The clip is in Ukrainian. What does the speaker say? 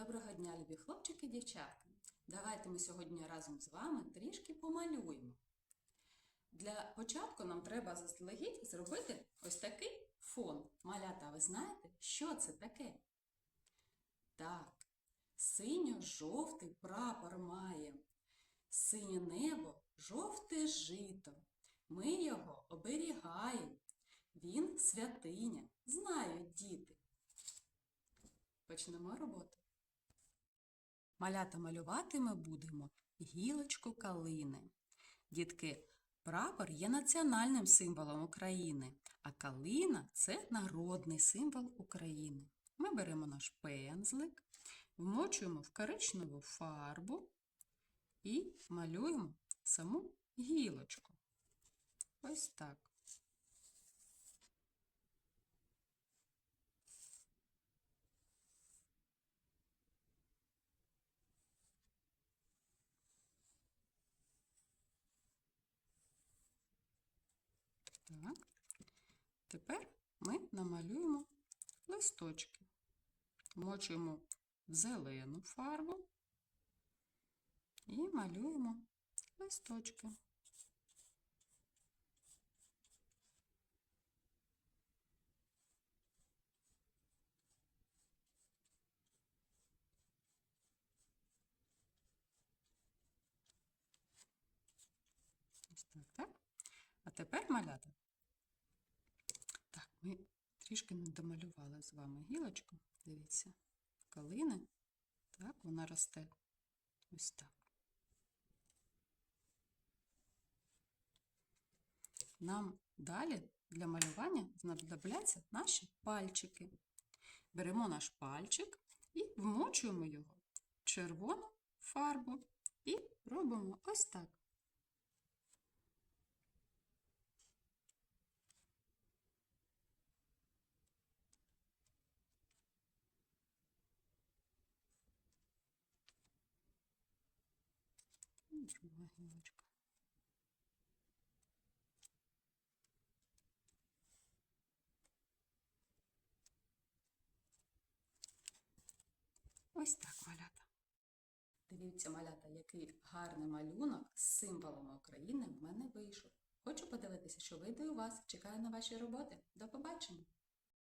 Доброго дня, любі хлопчики і дівчатка. Давайте ми сьогодні разом з вами трішки помалюємо. Для початку нам треба заздалегідь зробити ось такий фон. Малята, ви знаєте, що це таке? Так, синьо-жовтий прапор має. Синє небо, жовте жито. Ми його оберігаємо. Він святиня, знають діти. Почнемо роботу. Малята малювати ми будемо гілочку калини. Дітки, прапор є національним символом України, а калина це народний символ України. Ми беремо наш пензлик, вмочуємо в коричневу фарбу і малюємо саму гілочку. Ось так. Так. Тепер ми намалюємо листочки. Мочуємо в зелену фарбу і малюємо листочки. Так, так? А тепер малята. Ми трішки не домалювали з вами гілочку. Дивіться, калина. Так, вона росте ось так. Нам далі для малювання знадобляться наші пальчики. Беремо наш пальчик і вмочуємо його в червону фарбу і робимо ось так. Друга гілочка. Ось так малята. Дивіться, малята, який гарний малюнок з символами України в мене вийшов. Хочу подивитися, що вийде у вас. Чекаю на ваші роботи. До побачення!